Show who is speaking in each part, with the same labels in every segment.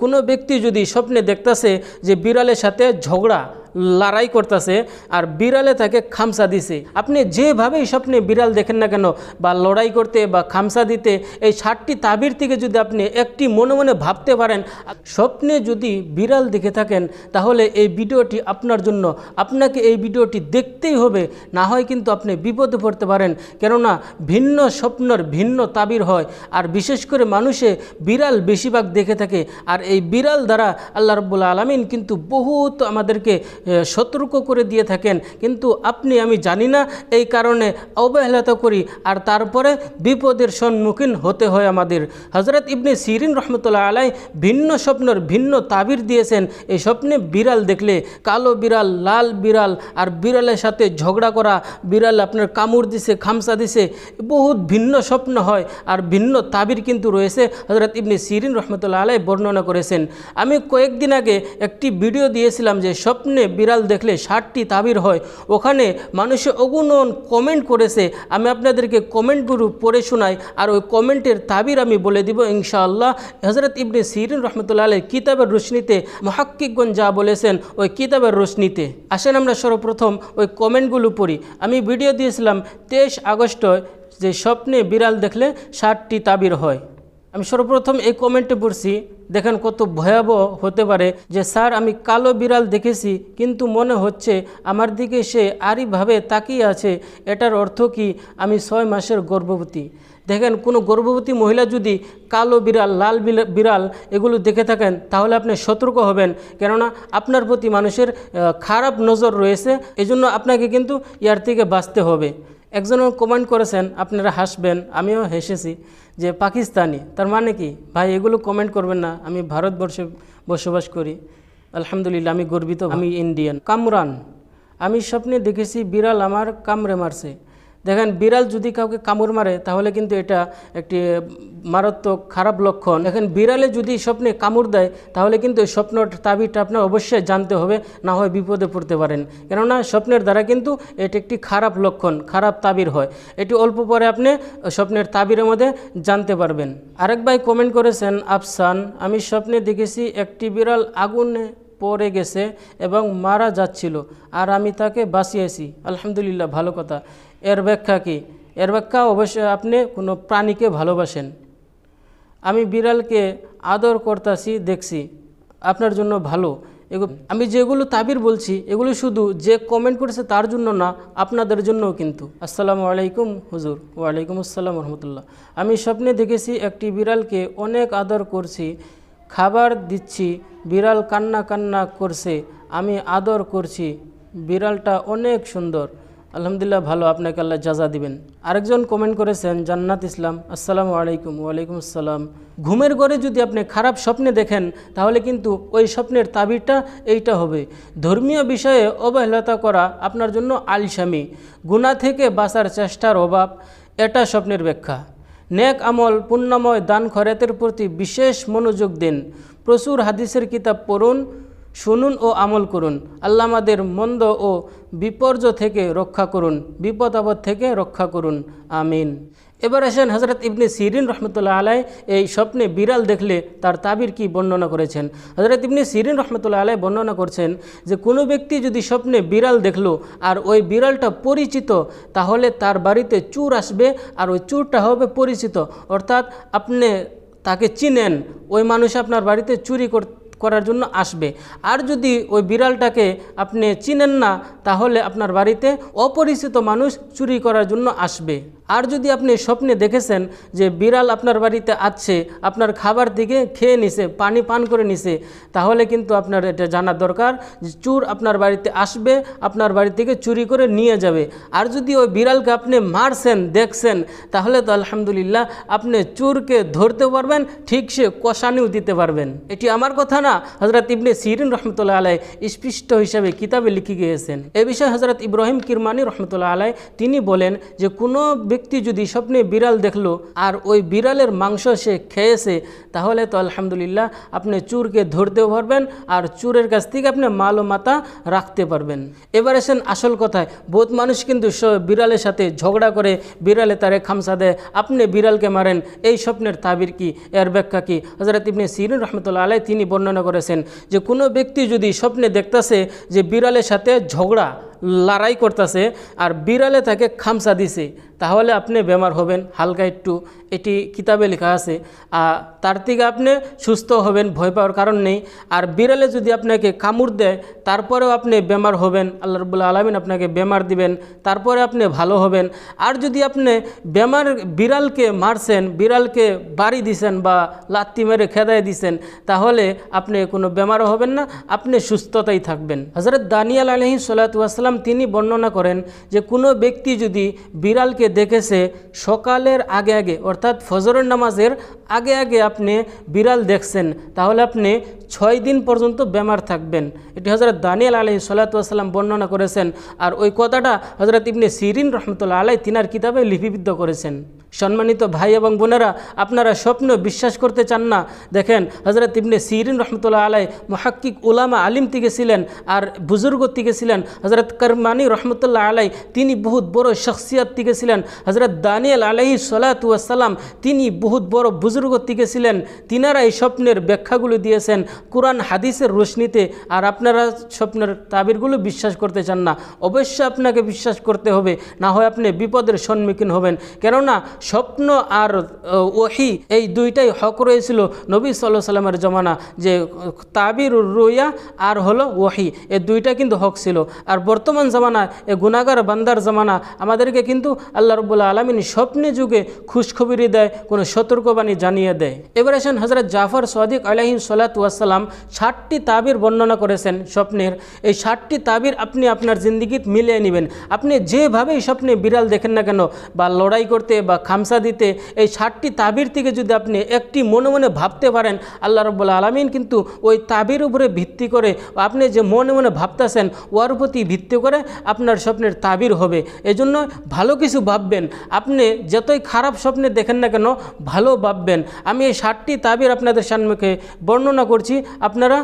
Speaker 1: কোনো ব্যক্তি যদি স্বপ্নে দেখতেছে যে বিড়ালের সাথে ঝগড়া লড়াই করতেছে আর বিড়ালে তাকে খামসা দিছে। আপনি যেভাবেই স্বপ্নে বিড়াল দেখেন না কেন, বা লড়াই করতে বা খামসা দিতে, এই ষাটটি তাবির থেকে যদি আপনি একটি মনে মনে ভাবতে পারেন, স্বপ্নে যদি বিড়াল দেখে থাকেন, তাহলে এই ভিডিওটি আপনার জন্য, আপনাকে এই ভিডিওটি দেখতেই হবে, না হয় কিন্তু আপনি বিপদে পড়তে পারেন। কেননা ভিন্ন স্বপ্নর ভিন্ন তাবির হয়, আর বিশেষ করে মানুষে বিড়াল বেশিরভাগ দেখে থাকে, আর এই বিড়াল দ্বারা আল্লাহ রব্বুল আলমিন কিন্তু বহুত আমাদেরকে সতর্ক করে দিয়ে থাকেন। কিন্তু আপনি, আমি জানি না, এই কারণে অবহেলিত করি। আর তারপরে বিপদের সম্মুখীন হতে হয় আমাদের। হজরত ইবনে সিরিন রহমতুল্লাহ আলাই ভিন্ন স্বপ্নের ভিন্ন তাবির দিয়েছেন। এই স্বপ্নে বিড়াল দেখলে, কালো বিড়াল, লাল বিড়াল আর বিড়ালের সাথে ঝগড়া করা, বিড়াল আপনার কামড় দিছে, খামসা দিছে, বহুত ভিন্ন স্বপ্ন হয়। আর ভিন্ন তাবির কিন্তু রয়েছে হজরত ইবনে সিরিন রহমতুল্লাহ আলাই বর্ণনা করেছেন। আমি কয়েকদিন আগে একটি ভিডিও দিয়েছিলাম যে স্বপ্নে বিড়াল দেখলে ষাটটি তাবির হয়। ওখানে মানুষে অগুণন কমেন্ট করেছে। আমি আপনাদেরকে কমেন্টগুলো পড়ে শোনাই। আর ওই কমেন্টের তাবির আমি বলে দিব ইনশাআল্লাহ। হজরত ইবনে সিরিন রহমতুল্লাহ আলাই কিতাবের রোশনিতে মহাক্কিকগঞ্জ যা বলেছেন ওই কিতাবের রোশনিতে। আসেন আমরা সর্বপ্রথম ওই কমেন্টগুলো পড়ি। আমি ভিডিও দিয়েছিলাম তেইশ আগস্ট যে স্বপ্নে বিড়াল দেখলে ষাটটি তাবির হয়। আমি সর্বপ্রথম এই কমেন্টে পড়ছি। দেখেন কত ভয়াবহ হতে পারে যে, স্যার, আমি কালো বিড়াল দেখেছি, কিন্তু মনে হচ্ছে আমার দিকে সে আরিভাবে তাকিয়ে আছে। এটার অর্থ কি? আমি ছয় মাসের গর্ভবতী। দেখেন, কোনো গর্ভবতী মহিলা যদি কালো বিড়াল, লাল বিড়াল এগুলো দেখে থাকেন, তাহলে আপনি সতর্ক হবেন। কেননা, আপনার প্রতি মানুষের খারাপ নজর রয়েছে, এজন্য আপনাকে কিন্তু ইয়ার থেকে বাঁচতে হবে। একজন কমেন্ট করেছেন, আপনারা হাসবেন, আমিও হেসেছি যে পাকিস্তানি, তার মানে কি? ভাই, এগুলো কমেন্ট করবেন না, আমি ভারতবর্ষে বসবাস করি। আলহামদুলিল্লাহ, আমি গর্বিত, আমি ইন্ডিয়ান। কামরান, আমি স্বপ্নে দেখেছি বিড়াল আমার কামড়ে মারছে। দেখেন বিড়াল যদি কাউকে কামড় মারে, তাহলে কিন্তু এটা একটি মারাত্মক খারাপ লক্ষণ। দেখেন বিড়ালে যদি স্বপ্নে কামড় দেয়, তাহলে কিন্তু এই স্বপ্নর তাবিরটা আপনার অবশ্যই জানতে হবে, না হয় বিপদে পড়তে পারেন। কেননা স্বপ্নের দ্বারা কিন্তু এটি একটি খারাপ লক্ষণ, খারাপ তাবির হয়। এটি অল্প পরে আপনি স্বপ্নের তাবিরের মধ্যে জানতে পারবেন। আরেক ভাই কমেন্ট করেছেন, আফসান, আমি স্বপ্নে দেখেছি একটি বিড়াল আগুনে পড়ে গেছে এবং মারা যাচ্ছিল, আর আমি তাকে বাঁচিয়েছি। আলহামদুলিল্লাহ, ভালো কথা। এর ব্যাখ্যা কি? এর ব্যাখ্যা অবশ্যই আপনি কোনো প্রাণীকে ভালোবাসেন। আমি বিড়ালকে আদর করতাছি, দেখছি। আপনার জন্য ভালো। আমি যেগুলো তাবির বলছি, এগুলো শুধু যে কমেন্ট করেছে তার জন্য না, আপনাদের জন্যও কিন্তু। আসসালামু আলাইকুম, হুজুর। ওয়ালাইকুম আসসালাম রহমতুল্লাহ আমি স্বপ্নে দেখেছি একটি বিড়ালকে অনেক আদর করছি, খাবার দিচ্ছি, বিড়াল কান্না কান্না করছে, আমি আদর করছি, বিড়ালটা অনেক সুন্দর। আলহামদুলিল্লাহ, ভালো। আপনাকে আল্লাহ যাজা দিবেন। আরেকজন কমেন্ট করেছেন, জান্নাত ইসলাম, আসসালামু আলাইকুম, ওয়ালাইকুম আসসালাম। ঘুমের ঘরে যদি আপনি খারাপ স্বপ্নে দেখেন, তাহলে কিন্তু ওই স্বপ্নের তাবিরটা এইটা হবে। ধর্মীয় বিষয়ে অবহেলতা করা আপনার জন্য আলসামি। গুণা থেকে বাঁচার চেষ্টার অভাব, এটা স্বপ্নের ব্যাখ্যা। নেক আমল, পুণ্যময় দান খরাতের প্রতি বিশেষ মনোযোগ দিন। প্রচুর হাদিসের কিতাব পড়ুন শুনুন ও আমল করুন। আল্লাহ আমাদের মন্দ ও বিপর্য থেকে রক্ষা করুন, বিপদ আপদ থেকে রক্ষা করুন। আমিন। এবার আসেন হজরত ইবনে সিরিন রহমতুল্লাহ আলাই এই স্বপ্নে বিড়াল দেখলে তার তাবির কি বর্ণনা করেছেন? হজরত ইবনে সিরিন রহমতুল্লাহ আলাই বর্ণনা করছেন যে, কোনো ব্যক্তি যদি স্বপ্নে বিড়াল দেখল আর ওই বিড়ালটা পরিচিত, তাহলে তার বাড়িতে চুর আসবে আর ওই চুরটা হবে পরিচিত। অর্থাৎ আপনি তাকে চিনেন, ওই মানুষ আপনার বাড়িতে চুরি করতে করার জন্য আসবে। আর যদি ওই বিড়ালটাকে আপনি চিনেন না, তাহলে আপনার বাড়িতে অপরিচিত মানুষ চুরি করার জন্য আসবে। আর যদি আপনি স্বপ্নে দেখেছেন যে বিড়াল আপনার বাড়িতে আছে, আপনার খাবার দিকে খেয়ে নিছে, পানি পান করে নিছে, তাহলে কিন্তু আপনার এটা জানা দরকার যে চুর আপনার বাড়িতে আসবে, আপনার বাড়ি থেকে চুরি করে নিয়ে যাবে। আর যদি ওই বিড়ালকে আপনি মারছেন, দেখছেন, তাহলে তো আলহামদুলিল্লাহ আপনি চুরকে ধরতে পারবেন, ঠিক সে কষানিও দিতে পারবেন। এটি আমার কথা না না হজরত ইবনে সিরিন রহমতুল্লাহ আলাই স্পষ্ট হিসাবে কিতাবে লিখে গিয়েছেন। এ বিষয়ে হজরত ইব্রাহিম কিরমানি রহমতুল্লাহ আলাই তিনি বলেন যে, কোনো ব্যক্তি যদি স্বপ্নে বিড়াল দেখল আর ওই বিড়ালের মাংস সে খেয়েছে, তাহলে তো আলহামদুলিল্লাহ আপনি চুরকে ধরতেও পারবেন আর চুরের কাছ থেকে আপনি মাল ও মাথা রাখতে পারবেন। এবার এসেন আসল কথায়, বহুত মানুষ কিন্তু বিড়ালের সাথে ঝগড়া করে, বিড়ালে তারে খামসা দেয়, আপনি বিড়ালকে মারেন, এই স্বপ্নের তাবির কি, এর ব্যাখ্যা কি? হজরত ইবনে সিরিন রহমতুল্লাহ আলাই তিনি বর্ণনা করেছেন যে কোনো ব্যক্তি যদি স্বপ্নে দেখতেছে যে বিড়ালের সাথে ঝগড়া লড়াই করতেছে আর বিড়ালে তাকে খামসা দিছে। তাহলে আপনি বেমার হবেন, হালকা একটু। এটি কিতাবে লেখা আছে আর তার থেকে আপনি সুস্থ হবেন, ভয় পাওয়ার কারণ নেই। আর বিড়ালে যদি আপনাকে কামড় দেয়, তারপরেও আপনি বেমার হবেন, আল্লাহ রবুল্লা আলমিন আপনাকে বেমার দিবেন, তারপরে আপনি ভালো হবেন। আর যদি আপনি বেমার বিড়ালকে মারছেন, বিড়ালকে বাড়ি দিছেন বা লাত্তি মেরে খেদায় দিছেন, তাহলে আপনি কোনো বেমারও হবেন না, আপনি সুস্থতাই থাকবেন। হজরত দানিয়াল আলহি সাল্লাতাম তিনি বর্ণনা করেন যে কোনো ব্যক্তি যদি বিড়ালকে দেখেছে সকালের আগে আগে, অর্থাৎ ফজরের নামাজের আগে আগে আপনি বিড়াল দেখছেন, তাহলে আপনি ছয় দিন পর্যন্ত বেমার থাকবেন। এটি হজরত দানিয়াল আলহি সাল্লাতাম বর্ণনা করেছেন। আর ওই কথাটা হজরত ইবনে সিরিন রহমতুল্লাহ আলাই তিনার কিতাবে লিপিবদ্ধ করেছেন। সম্মানিত ভাই এবং বোনেরা, আপনারা স্বপ্ন বিশ্বাস করতে চান না। দেখেন হজরত ইবনে সিরিন রহমতুল্লাহ আলাই মহাক্কিক উলামা আলিম থেকে ছিলেন আর বুজুর্গ থেকে ছিলেন হজরত করমানি রহমতুল্লাহ আলাই তিনি বহুত বড় শখসিয়াত থেকে ছিলেন। হজরত দানিয়াল আলহি সালাতাম তিনি বহুত বড় বুজুর্গ থেকে ছিলেন। তিনারা এই স্বপ্নের ব্যাখ্যাগুলো দিয়েছেন কোরআন, হাদিসের রোশনিতে। আর আপনারা স্বপ্নের তাবিরগুলো বিশ্বাস করতে চান না। অবশ্যই আপনাকে বিশ্বাস করতে হবে, না হয় আপনি বিপদের সম্মুখীন হবেন। কেননা স্বপ্ন আর ওহি এই দুইটাই হক রয়েছিল নবী সাল্লাহ সাল্লামের জমানা, যে তাবির রুইয়া আর হলো ওহি। এই দুইটা কিন্তু হক ছিল। আর বর্তমান জামানা, এ গুনাগার বান্দার জামানা, আমাদেরকে কিন্তু আল্লাহ রবুল্লা আলমিন স্বপ্নে যুগে খুশখবরি দেয়, কোনো সতর্কবাণী জানিয়ে দেয়। এবার আসেন হজরত জাফর সদিক আলহিম সালাত ওয়াসালাম ষাটটি তাবির বর্ণনা করেছেন স্বপ্নের। এই ষাটটি তাবির আপনি আপনার জিন্দিগিত মিলিয়ে নেবেন। আপনি যেভাবেই স্বপ্নে বিড়াল দেখেন না কেন, বা লড়াই করতে বা খামসা দিতে, এই ষাটটি তাবির থেকে যদি আপনি একটি মনে মনে ভাবতে পারেন, আল্লাহ রব্বুল্লা আলমিন কিন্তু ওই তাবির উপরে ভিত্তি করে আপনি যে মনে মনে ভাবতেছেন ওর প্রতি ভিত্তি করে আপনার স্বপ্নের তাবির হবে। এজন্য ভালো কিছু ভাববেন। আপনি যতই খারাপ স্বপ্নে দেখেন না কেন, ভালো ভাববেন। আমি এই ষাটটি তাবির আপনাদের সম্মুখে বর্ণনা করছি। আপনারা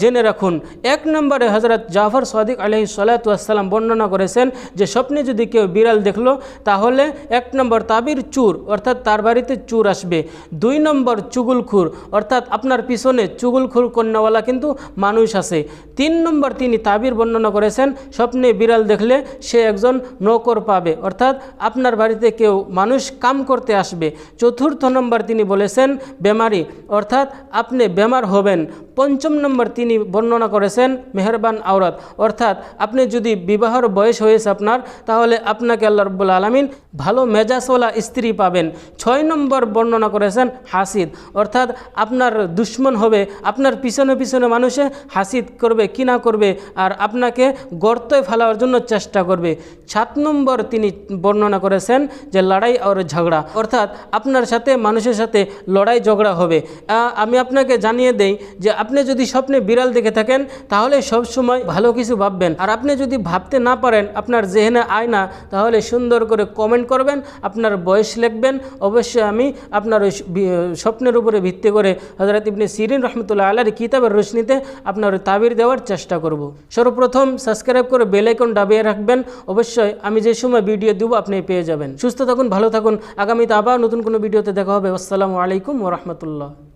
Speaker 1: জেনে রাখুন। এক নম্বরে হজরত জাফর সদিক আলহি সালাতাম বর্ণনা করেছেন যে, স্বপ্নে যদি কেউ বিড়াল দেখল, তাহলে এক নম্বর তাবির চুর, অর্থাৎ তার বাড়িতে চুর আসবে। দুই নম্বর চুগুলখুর, অর্থাৎ আপনার পিছনে চুগুলখুর কন্যাওয়ালা কিন্তু মানুষ আছে। তিন নম্বর তিনি তাবির বর্ণনা করেছেন, স্বপ্নে বিড়াল দেখলে সে একজন নৌকর পাবে, অর্থাৎ আপনার বাড়িতে কেউ মানুষ কাম করতে আসবে। চতুর্থ নম্বর তিনি বলেছেন, বেমারি অর্থাৎ আপনি বেমার হবেন। পঞ্চম নম্বর তিনি বর্ণনা করেছেন, মেহরবান আওরাত অর্থাৎ আপনি যদি বিবাহর বয়স হয়েছে আপনার, তাহলে আপনাকে আল্লাহ রব্বুল আলমিন ভালো মেজাজওয়ালা স্ত্রী পাবেন। ছয় নম্বর বর্ণনা করেছেন হাসিদ। অর্থাৎ আপনার দুশ্মন হবে, আপনার পিছনে পিছনে মানুষে হাসিদ করবে কি না করবে, আর আপনাকে গর্তয় ফেলার জন্য চেষ্টা করবে। সাত নম্বর তিনি বর্ণনা করেছেন যে লড়াই আর ঝগড়া। অর্থাৎ আপনার সাথে মানুষের সাথে লড়াই ঝগড়া হবে। আমি আপনাকে জানিয়ে দেই যে আপনি যদি স্বপ্নে বিড়াল দেখে থাকেন, তাহলে সব সময় ভালো কিছু ভাববেন। আর আপনি যদি ভাবতে না পারেন আপনার জেহেনে আয় না তাহলে সুন্দর করে কমেন্ট করবেন। আপনার বয়স লিখবেন। অবশ্যই আমি আপনার ওই স্বপ্নের উপরে ভিত্তি করে হজরত ইবনে সিরিন রহমতুল্লাহ আল্লাহর কিতাবের রোশনিতে আপনার তাবির দেওয়ার চেষ্টা করব। সর্বপ্রথম সাবস্ক্রাইব করে বেলাইকন ডাবিয়ে রাখবেন। অবশ্যই আমি যে সময় ভিডিও দেবো, আপনি পেয়ে যাবেন। সুস্থ থাকুন, ভালো থাকুন। আগামীতে আবার নতুন কোনো ভিডিওতে দেখা হবে। আসসালামু আলাইকুম ওরহমতুল্লাহ